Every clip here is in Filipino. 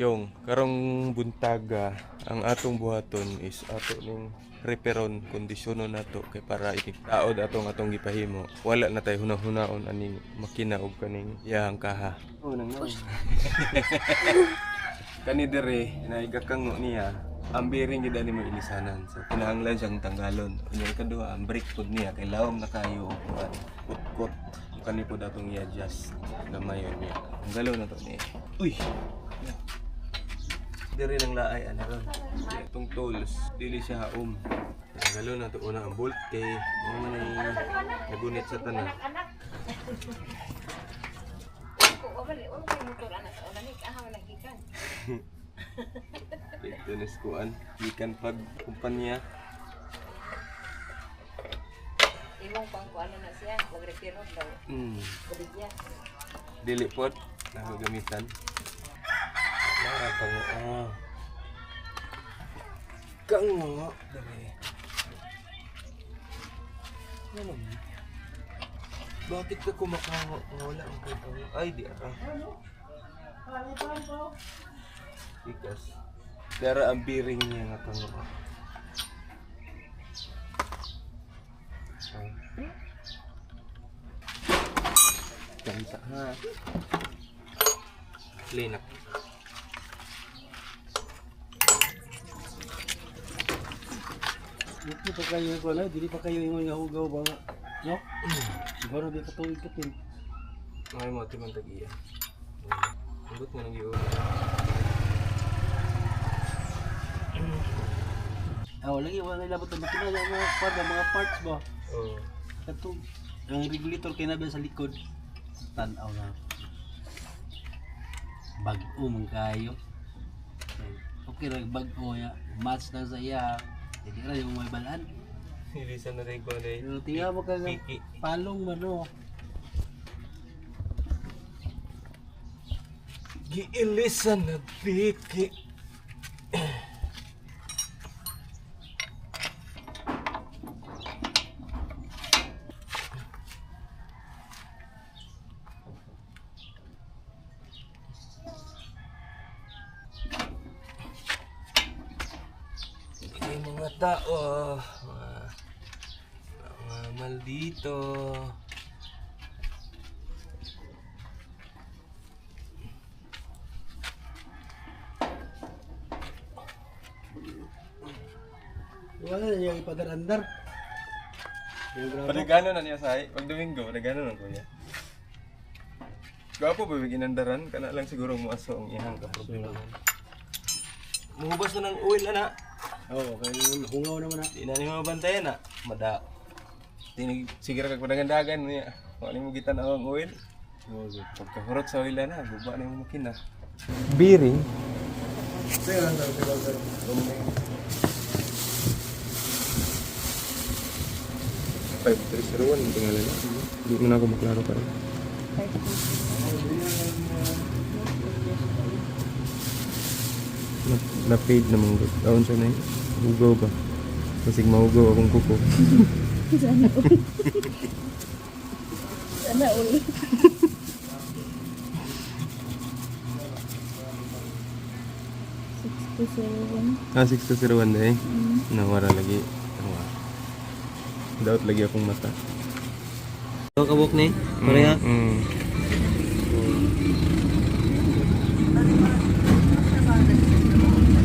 Yung karong buntaga ang atong buhaton is ato ning reperon kondisyonon nato kay para itiktaod atong atong gipahimo. Wala na tay hunahunahon aning makina ug kaning iyahang kaha. Oh nang Kani dere na igakango niya ang bearing gid ani mo ilisanan. So kinahanglan siyang tanggalon. Unya kadua ang brake pud niya kay lawom na kayo og kuan. Kutkot. Kani pud atong i-adjust gamayon niya. Tanggalon na to ni. Uy. Diri lang laay ana ron. Itong tools dili siya haom. Tanggalon na to una ang bolt kay mo man ay nagunit sa tanan. Ito na skuan. Ikan pag kumpanya. Imong pang kuano na siya, mag-retiro daw. Mm. Dili pod nagagamitan. Lara pang ah. Kang mga dali. Ano man? Bakit ka kumakawa? Wala ang kagawa. Ay, di ara. Ikas. Dara ang bearing niya nga kango. Ah. Gansa ha. Clean up. Dito pa kayo ko na, dili pa kayo ingon nga hugaw ba nga. No? Siguro di ka tuwid katin. Ay mo timang tagiya. Ambot mo nang giulo. Ah, wala gi wala labot ang makina mga part, mga parts ba. Oh. Kato, ang regulator kay nabi sa likod. Tanaw na. Bag-o man kayo. Okay bag-o ya. Match na sa iya. Hindi ra yung may balaan. Ilisan na rin ko na Pero tiya mo ka Kiki. palong man oh. Giilisan na biki. Ini mga tao, mga, mga maldito. Wala na yung ipadarandar. Panagano na niya sa Pag Domingo, panagano na kuya. Gwapo ba bigyan ng daran? Kana lang siguro mo aso ang ihang ka problema. Muhubas na ng oil ana. Oo, kaya hungaw naman na. Di na ni mabantayan na. Mada. Tinig sige ra kag panagandagan niya. Wala mo gitan ang oil. Good. Pagkahurot sa oil na, guba na yung makina. Bearing. Five three zero one ang pangalan na. Hindi mo na ako maklaro pa rin. Na, na-paid na mong taon sa na yun. Hugaw ba? Masig mahugaw akong kuko. Sana uli. Ah, 6201 na eh. Nawara lagi. Nawa. Daot lagi akong mata. Ito kabuk ni, Korea. Mm.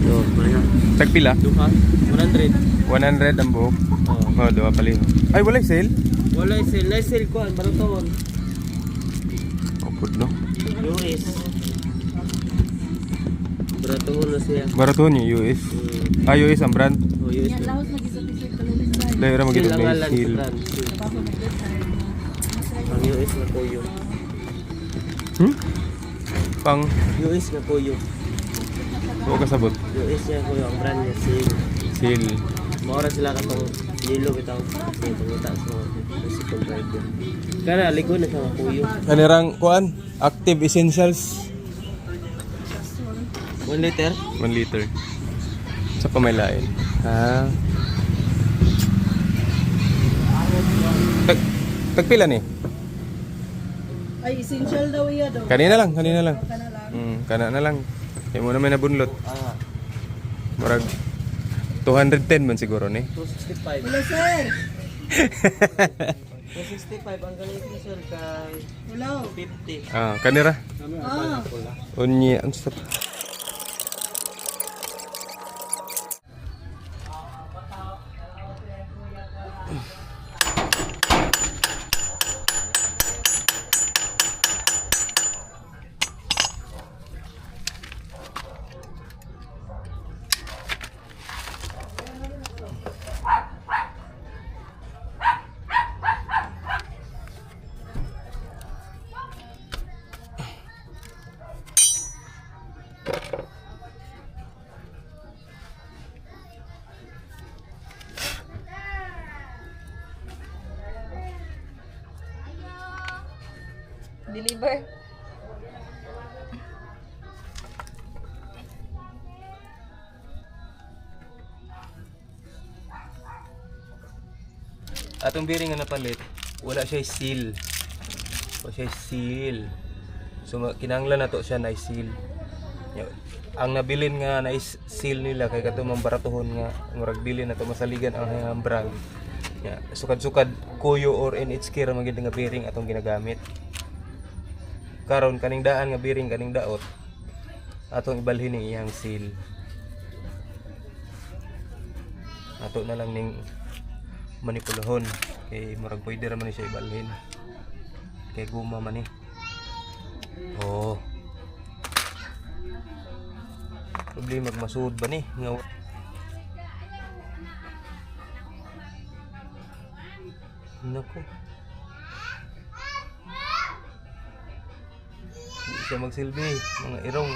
Yo, Korea. Tagpila? Duha, 100. 100 ang buhok. Oo. Oh, dua pala yun. Ay, walay sale? Wala sale, na sale ko, ano taon? Oh, pud no. US. Baraton na siya. Barato niyo US. Mm. Ah, US ang brand. Oh, US. Dahil ra Sale magiging ang may ngalan sa seal. brand. Ang US na kuyo. Hmm? Pang, US na kuyo. huwag kasabot. US niya kuyo, ang brand niya Seal. Seal. Maura sila katong yellow bitaw. Kasi pangita sa mga bicycle rider. Kana, ligo na sa kuyo. Kanirang, kuan? Active Essentials. 1 liter? 1 liter. Sa pamailain. Ha? Tag, tagpila ni? Ay, essential daw iya daw. Kanina lang, kanina lang. Kana lang. Mm, kana na lang. Imo na may nabunlot. Ah, Murag 210 man siguro ni. 265. Wala sir. 265 ang galing ni sir kay Wala. 50. Ah, kanira. Ah. Unyi ang sa Deliver. atong bearing nga napalit, wala siya seal. Wala siya seal. So ma- kinahanglan nato siya na seal. Ang nabilin nga na seal nila kay kato baratuhon nga murag bilin nato masaligan ang hambrang. Ya, sukad-sukad kuyo or NHK ra magid nga bearing atong ginagamit. Karon kaning daan nga bearing kaning daot atong ibalhin ni iyang seal. Ato na lang ning manipulahon. Kay murag pwede ra man ni siya ibalhin. Kay guma man eh oh problema magmasud ba ni? Nga Nako. Siya magsilbi, mga irong.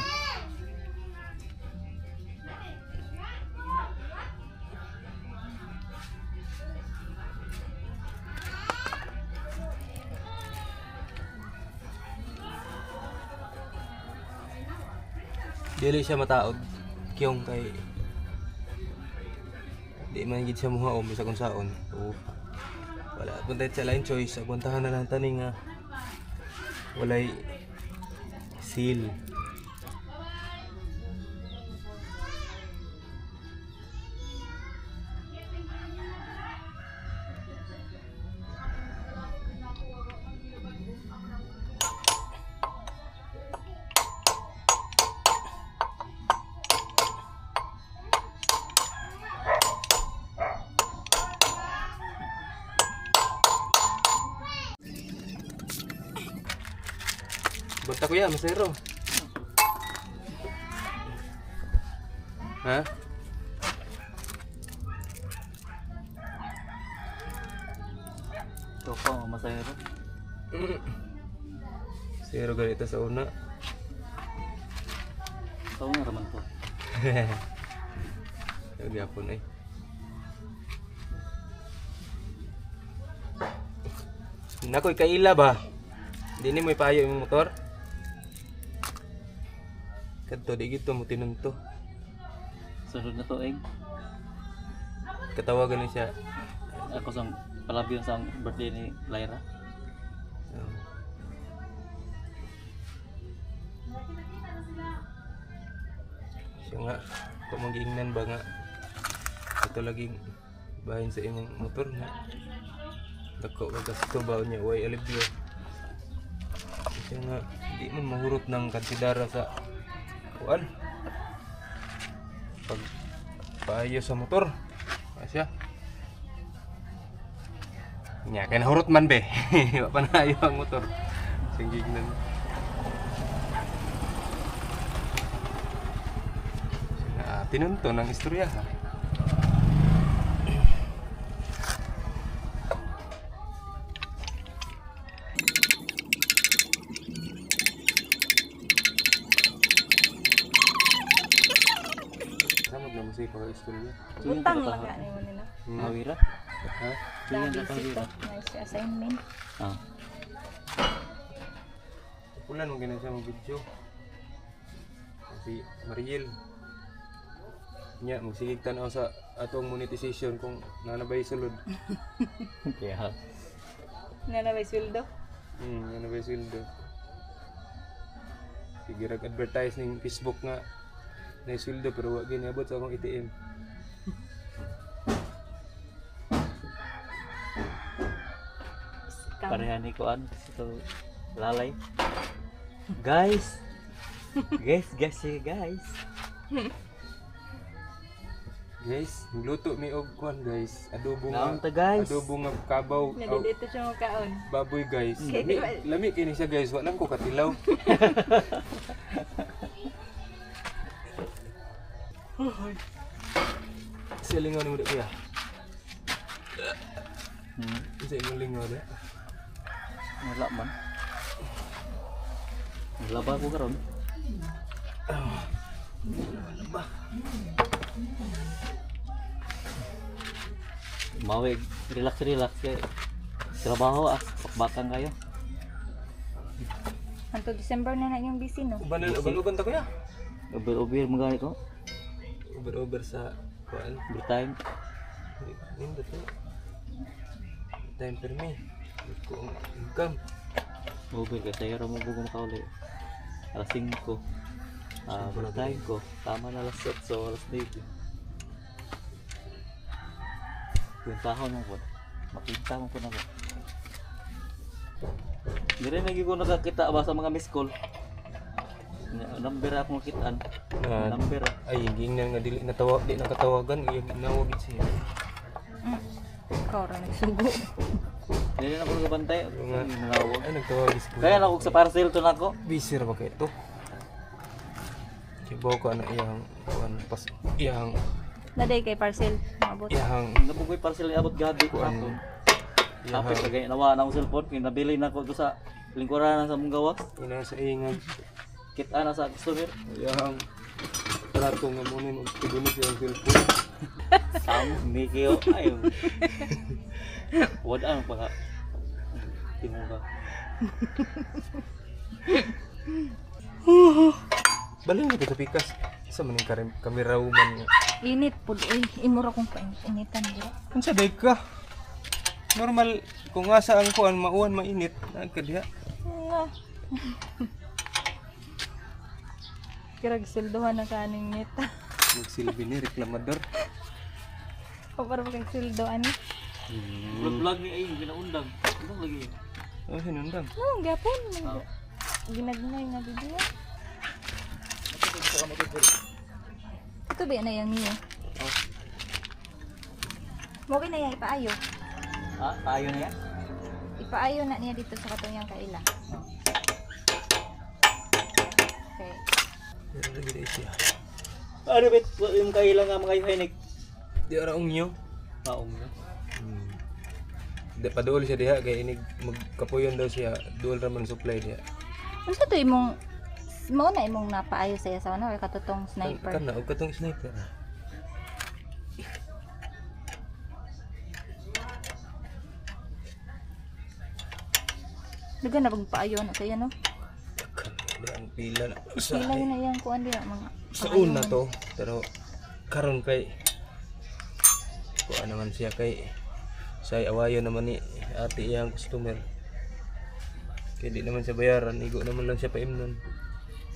Dili siya mataod. Kiyong kay di man gid siya muha o bisa kung saon. Oo. Wala punta sa line choice. Agwantahan na lang tani nga walay seal. Bunta ko ya, masero. Ha? So ko masayro. Zero ganito sa una. So nga raman to. Nagyapon ay. Nakoy kaila ba? Di ni mo ipayo yung motor? Kadto di gito mo tinunto. Sunod na eng. Katawagan ni siya. Ako sa palabyon sa birthday ni Lyra. Oh. Siya nga, kumagingnan ba nga ito laging bahin sa inyong motor nga dako ka gasto ba niya way alibyo siya nga di man mahurot ng kansidara sa kuan pag paayos sa motor asya Nya, kaya nahurot man be. Wa pa na ang motor. Singgig. Na tinunto ng istorya ha. Na mo sa istorya. Butang lang ka mo nila. Hmm. Awira. Ha? Tuyan Dabi ka sito. Awira. Nice assignment. Ah. Ulan mo ganun siya mga video. Si Mariel. Nya, magsigig tanaw sa atong monetization kung nanabay sulod. Kaya Nga na may sweldo. Hmm, nanabay sweldo. Sige advertise ning Facebook nga na sweldo pero wa giniabot sa akong ATM. Scam. Pareha ni Kuan. Ito, lalay. Guys! guys, guys, guys. Guys, luto mi og kwan guys. Adobo Naon nga. ta, guys? Adobo nga kabaw. Nga aw, dito siya makaon. baboy guys. Lami, lami kini siya guys. Wa lang ko katilaw. Silingaw ni mo kuya. Hmm. Isa imong lingaw na. Wala man. Laba ko karon. Mawig, relax relax kay trabaho ah, pakbakan kayo. Anto December na na yung busy no. Uban uban uban ta kuya. Uber-uber mga ko. Uber over sa kuan. Every time. Nindot to. Time per me. Ko ang income. Uber kasi yara mo bugo makauli. Alas 5. Ah, uh, time ko. Tama na alas 7 so alas 9. Puntahon mo po. Makinta mo po na po. Hindi rin naging ko nakakita ba sa mga miss call. Na- Number ako makitaan. Ah, Number ay hindi na nga dili natawag di nakatawagan iya ginawag siya. Mm. Ikaw ra nagsugo. Hindi rin ako nagabantay. Nga. Nanawag. Ay nagtawag is Kaya na ako sa parcel to na ako. busy ra ba kay ito? Kibaw ko na iyang kuan pas iyang Naday kay parcel. Mabot. iyang Nabugoy parcel abot gabi ko iyang Tapos kagaya nawa na akong cellphone, nabili na ko to sa lingkuran sa mong gawas. ina sa ingag Kita na sa customer. iyang trato nga mo ni magtigunis iyang cellphone. Sam, kayo. Ayaw. Wad ang paka. Timo ka. Balik na kita pikas. Sa maning karim kamera woman nga. Init pud oy. Imo ra kong painitan dira. Unsa day ka? Normal kung asa ang kuan mauwan mainit nagkadiha. Nga. Kirag sildohan na kaning neta. Magsilbi ni reklamador. O para kag sildo ani. Vlog-vlog ni ay ginaundang. Ano lagi? Oh, hinundang. No, gapon. Ginagmay nga video. Ito ba na yang niyo? Mo na yan ipaayo. Ha? Tayo na yan? Ipaayo na niya dito sa katong yang kaila. Okay. Pero lagi siya. Ano bet? Yung kailang nga mga ihanik. Di ara ungyo. Taong na. Hmm. Di pa duol siya diha kay inig magkapuyon daw siya. Duol ra man supply diha. Unsa to imong mao na imong napaayo sa iya sa ano or katutong sniper. kana og katong sniper. Dagan na pagpaayo na kaya no. Ang pila na. Sa, Sila yun na yang kuan dira mga sa una to pero karon kay kuha naman siya kay say awayo naman ni ate iyang customer. Kaya di naman siya bayaran, igo naman lang siya paimnon.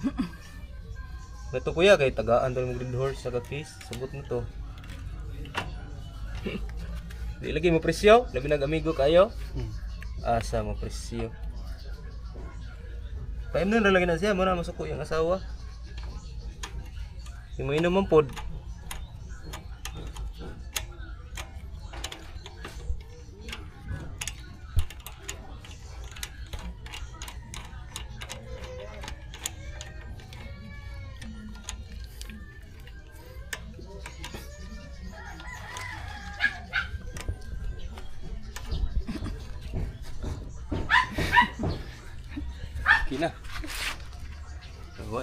Ito kuya kay tagaan to ng green horse sa kakis, sabot na to. di lagi mo presyo, labi nag amigo kayo. Asa mo presyo. Paimnon ra lagi na siya, mo na masuko yung asawa. Di mo inom ang pod.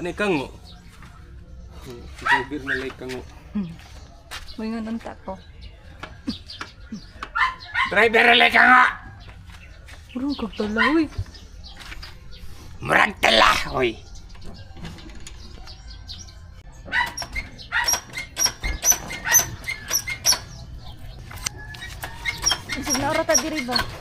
Ni kango. Sigubir na lay kango. Mo ingon unta ko. Driver lay kango. Urong kag talaw Murag tala, hoy. Isig na ora ta diri ba?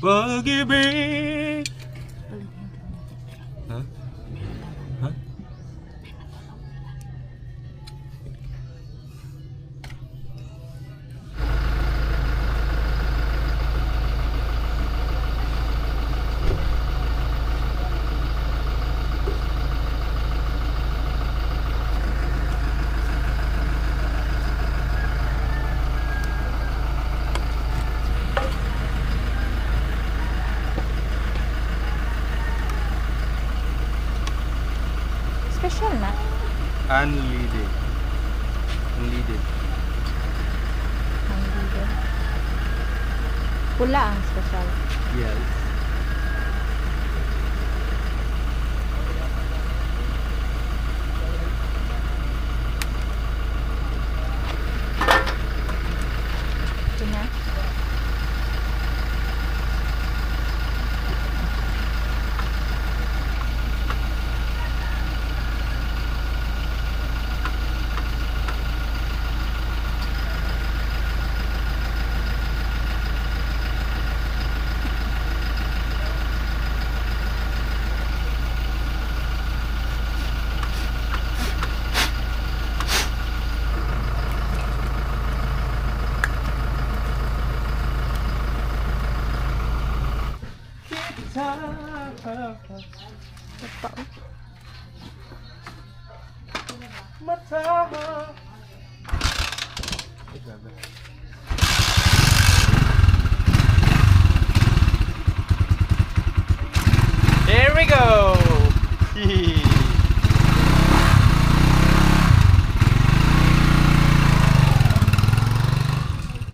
Pag-ibig. Ha? and Ito pa, oh. Here we go!